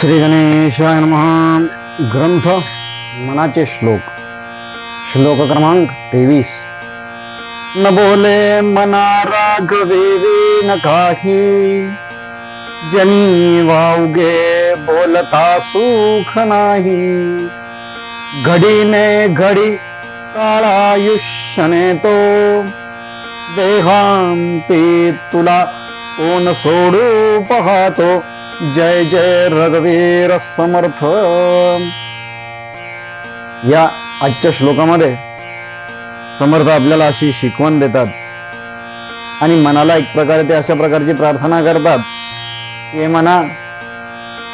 श्री गणेशाय नमः. ग्रंथ मनाचे श्लोक. श्लोक क्रमांक तेवीस. न बोले मना राघवेवे न काही. जनी वावगे बोलता सुख नाही. घडीने घडी काळायुष्यने तो. देहांती तुला कोण सोडू पाहतो. जय जय रघुवीर समर्थ. या आजच्या श्लोकामध्ये समर्थ आपल्याला अशी शिकवण देतात. आणि मनाला एक प्रकारे ते अशा प्रकारची प्रार्थना करतात की हे मना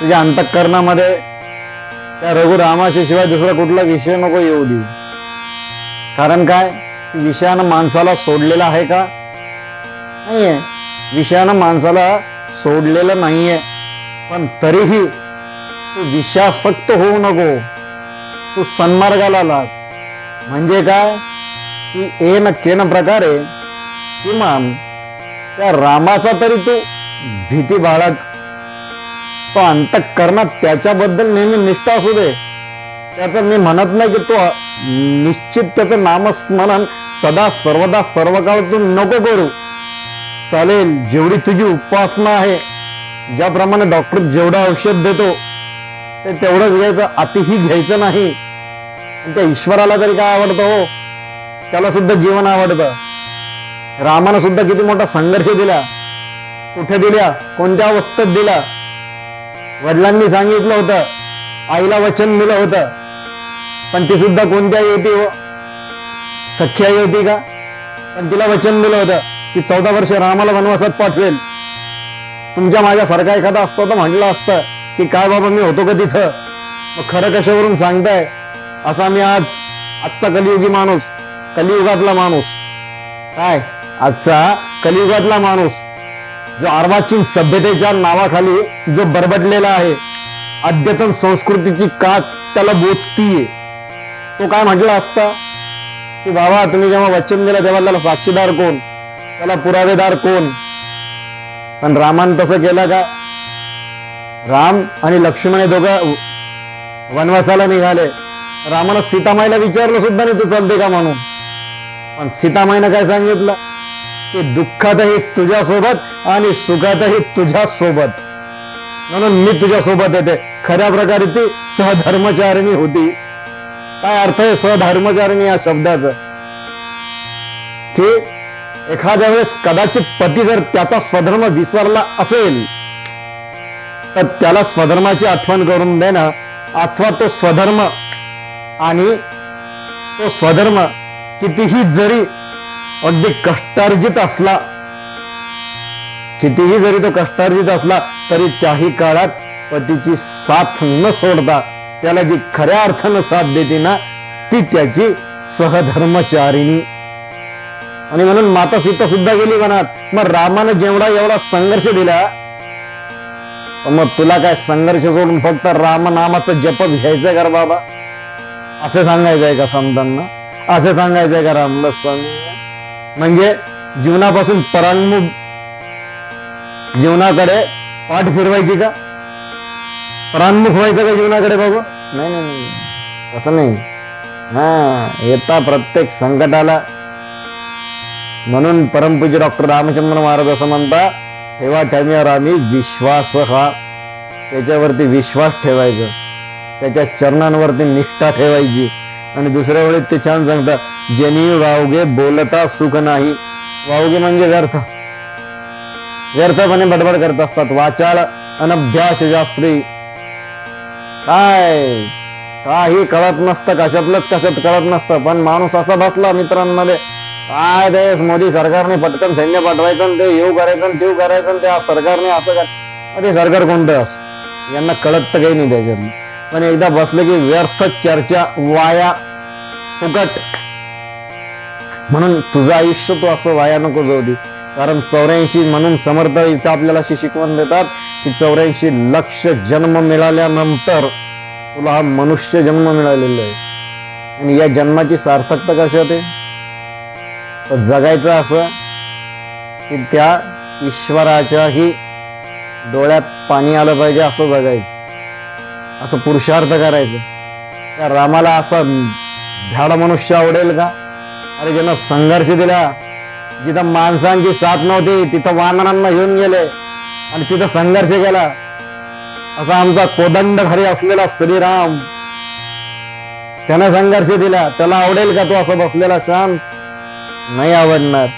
तुझ्या अंतःकरणामध्ये त्या रघुरामाच्या शिवाय दुसरा कुठला विषय नको येऊ देऊ. कारण काय? विषयानं माणसाला सोडलेला आहे का? नाहीये. विषयानं माणसाला सोडलेलं नाहीये. पण तरीही तू विषासक्त होऊ नको. तू सन्मार्गाला लाग. म्हणजे काय? की एन केन प्रकारे किमान त्या रामाचा तरी तू भीती बाळग. तो अंतकरणात त्याच्याबद्दल नेहमी निष्ठा असू दे. त्याचं मी म्हणत नाही की तू निश्चित त्याचं नामस्मरण सदा सर्वदा सर्व काळ तू नको करू. चालेल जेवढी तुझी उपासना आहे ज्याप्रमाणे डॉक्टर जेवढं औषध देतो ते तेवढंच घ्यायचं अतिही घ्यायचं नाही. त्या ईश्वराला तरी काय आवडतं हो? त्याला सुद्धा जीवन आवडतं. रामानं सुद्धा किती मोठा संघर्ष दिला. कुठे दिल्या? कोणत्या अवस्थेत दिला वडिलांनी सांगितलं होतं. आईला वचन दिलं होतं. पण ती सुद्धा कोणत्या होती हो? सख्याई होती का? पण तिला वचन दिलं होतं की चौदा वर्ष रामाला वनवासात पाठवेल. तुमच्या माझ्यासारखा एखादा असतो तर म्हटलं असतं की काय बाबा मी होतो का तिथं मग खरं कशावरून सांगताय? असा मी आज आजचा कलियुगी माणूस कलियुगातला माणूस. काय? आजचा कलियुगातला माणूस जो अर्वाचीन सभ्यतेच्या नावाखाली जो बरबडलेला आहे अद्यतन संस्कृतीची काच त्याला बोचतीये. तो काय म्हटला असता? की बाबा तुम्ही जेव्हा वचन दिलं तेव्हा त्याला साक्षीदार कोण? त्याला पुरावेदार कोण? पण रामान तसं केलं का? राम आणि लक्ष्मण हे दोघं वनवासाला निघाले. रामानं सीतामाईला विचारलं सुद्धा नाही तू चालते का म्हणून? पण सीतामाईनं काय सांगितलं? की दुःखातही तुझ्यासोबत आणि सुखातही तुझ्या सोबत म्हणून मी तुझ्या सोबत येते. खऱ्या प्रकारे ती सहधर्मचारिणी होती. काय अर्थ आहे सहधर्मचारिणी या शब्दाचं? की एखाद्या वेळेस कदाचित पती जर त्याचा स्वधर्म विसरला असेल तर त्याला स्वधर्माची आठवण करून देणं अथवा तो स्वधर्म आणि तो स्वधर्म कितीही जरी अगदी कष्टार्जित असला कितीही जरी तो कष्टार्जित असला तरी त्याही काळात पतीची साथ न सोडता त्याला जी खऱ्या अर्थानं साथ देते ना ती त्याची सहधर्मचारिणी आणि म्हणून माता सीता सुद्धा गेली वनात मग रामानं जेवढा एवढा संघर्ष दिला मग तुला काय संघर्ष सोडून फक्त राम नामाचं जप घ्यायचंय का बाबा? असं सांगायचंय का संतांना? असं सांगायचंय का रामदास स्वामी म्हणजे जीवनापासून परांमुख जीवनाकडे पाठ फिरवायची का? परांमुख व्हायचं का जीवनाकडे बाबा? नाही नाही नाही. तसं नाही. हा येता प्रत्येक संकटाला म्हणून परमपूज्य डॉक्टर रामचंद्र महाराज असं म्हणता तेव्हा ठेवण्यावर आम्ही विश्वास हा त्याच्यावरती विश्वास ठेवायचा. त्याच्या चरणांवरती निष्ठा ठेवायची. आणि दुसऱ्या वेळेस ते छान सांगतात जनी वावगे बोलता सुख नाही. वावगे म्हणजे व्यर्थ. व्यर्थपणे बडबड करत असतात. वाचाळ अनभ्यास शास्त्री. काय? काही कळत नसतं. कशातलंच कशात कळत नसतं. पण माणूस असा बसला मित्रांमध्ये काय ते मोदी सरकारने पटकन सैन्य पाठवायचं ते येऊ करायचं देऊ तेव करायचं ते सरकारने असं कर ते सरकार कोणतं अस? यांना कळत तर काही नाही त्याच्यातलं पण एकदा बसलं की व्यर्थ चर्चा वाया फुकट. म्हणून तुझं आयुष्य तू असं वाया नको जाऊ दे. कारण चौऱ्याऐंशी म्हणून समर्थ इथं आपल्याला अशी शिकवण देतात की चौऱ्याऐंशी लक्ष जन्म मिळाल्यानंतर तुला हा मनुष्य जन्म मिळालेला आहे. आणि या जन्माची सार्थकता कशी होते? तर जगायचं असं की त्या ईश्वराच्याही डोळ्यात पाणी आलं पाहिजे असं जगायचं. असं पुरुषार्थ करायचं. त्या रामाला असा झाड मनुष्य आवडेल का? अरे ज्यांना संघर्ष दिला जिथं माणसांची साथ नव्हती तिथं वानरांना घेऊन गेले आणि तिथं संघर्ष केला. असा आमचा कोदंड घरी असलेला श्रीराम त्यानं संघर्ष दिला. त्याला आवडेल का तो असं बसलेला शांत? नाही आवडणार.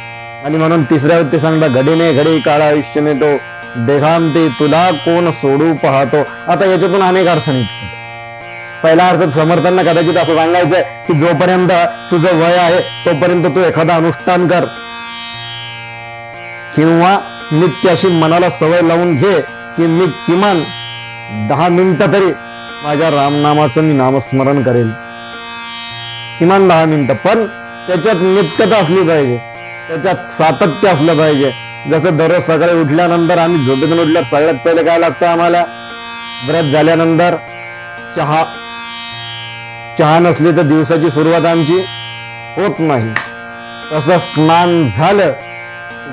आणि म्हणून तिसऱ्या व्यक्ती सांगता घडीने घडी काळा आयुष्य नेतो देहांती तुला कोण सोडू पाहतो. आता याच्यातून अनेक अर्थ निघतो पहिला अर्थ समर्थांना कदाचित असं सांगायचंय की जोपर्यंत तुझं वय आहे तोपर्यंत तू एखादा अनुष्ठान कर. किंवा नित्य अशी मनाला सवय लावून घे की मी किमान दहा मिनिटं तरी माझ्या रामनामाचं मी नामस्मरण करेल किमान दहा मिनिटं. पण त्याच्यात नित्यता असली पाहिजे. त्याच्यात सातत्य असलं पाहिजे. जसं दररोज सकाळी उठल्यानंतर आम्ही झोपेतून उठल्यावर सगळ्यात पहिले काय लागतं आम्हाला? व्रत झाल्यानंतर चहा. चहा नसली तर दिवसाची सुरुवात आमची होत नाही. तसं स्नान झालं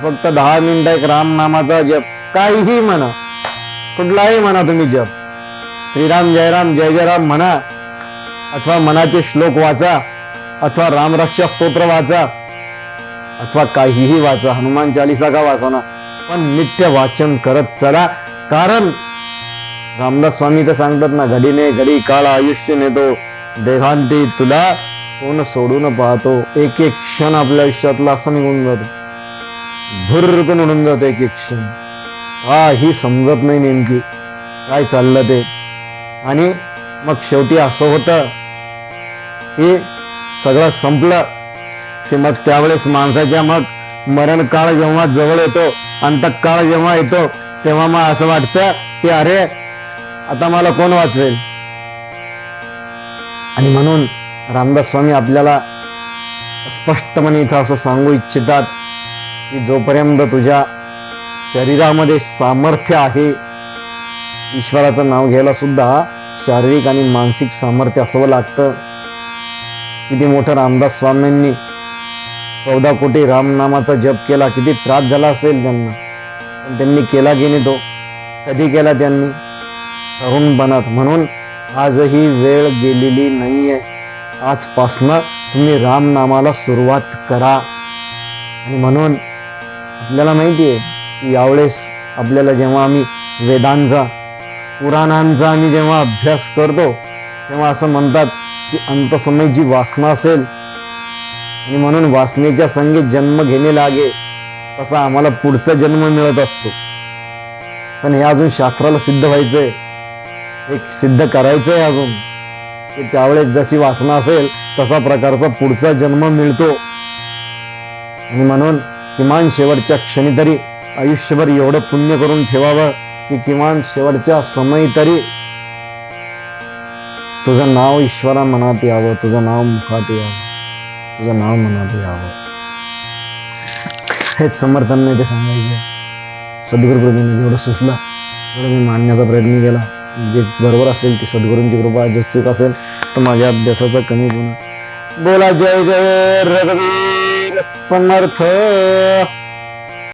फक्त दहा मिनिटं एक राम नामाचा जप. काहीही म्हणा. कुठलाही म्हणा तुम्ही जप. श्रीराम जयराम जय जय राम म्हणा. अथवा मनाचे श्लोक वाचा. अथवा रामरक्षा स्तोत्र वाचा अथवा काहीही वाचा हनुमान चालिसा का वाचना पण नित्य वाचन करत चला. कारण रामदास स्वामी तर सांगतात ना घडीने घडी काळ आयुष्य नेतो. देहांती तुला कोण सोडून पाहतो. एक एक क्षण आपल्या आयुष्यातला असं निघून जातो. भुरकून उडून जातो एक एक क्षण. हा ही समजत नाही नेमकी काय चाललं ते. आणि मग शेवटी असं होतं की सगळं संपलं. की मग त्यावेळेस माणसाच्या मग मरण काळ जेव्हा जवळ येतो अंतकाळ जेव्हा येतो तेव्हा मग असं वाटतं की अरे आता मला कोण वाचवेल? आणि म्हणून रामदास स्वामी आपल्याला स्पष्टपणे इथं असं सांगू इच्छितात की जोपर्यंत तुझ्या शरीरामध्ये सामर्थ्य आहे ईश्वराचं नाव घ्यायला सुद्धा शारीरिक आणि मानसिक सामर्थ्य असावं लागतं. किती मोठं रामदास स्वामींनी चौदा कोटी रामनामाचा जप केला किती त्रास झाला असेल त्यांना. पण त्यांनी केला की नाही तो? कधी केला त्यांनी? तरुण बनत. म्हणून आजही वेळ गेलेली नाही आहे आजपासनं तुम्ही रामनामाला सुरुवात करा. आणि म्हणून आपल्याला माहिती आहे की यावेळेस आपल्याला जेव्हा आम्ही वेदांचा पुराणांचा आम्ही जेव्हा अभ्यास करतो तेव्हा असं म्हणतात की अंतसमय जी वासना असेल आणि म्हणून वासनेच्या संगीत जन्म घेणे लागे तसा आम्हाला पुढचा जन्म मिळत असतो. पण हे अजून शास्त्राला सिद्ध व्हायचंय. एक सिद्ध करायचंय अजून की त्यावेळेस जशी वासना असेल तसा प्रकारचा पुढचा जन्म मिळतो. आणि म्हणून किमान शेवटच्या क्षणी तरी आयुष्यभर एवढं पुण्य करून ठेवावं की किमान शेवटच्या समय तरी तुझं नाव ईश्वरा मनात यावं तुझं नाव मुखात यावं तुझं नाव मनात यावं. हेच समर्थांना ते सांगायचे. सद्गुरु जेवढं सुचलं तेवढं मी मांडण्याचा प्रयत्न केला. जे बरोबर असेल ती सद्गुरूंची कृपा जो चूक असेल तर माझ्या अभ्यासाचा कमी गुण. बोला जय जय रघुवीर समर्थ.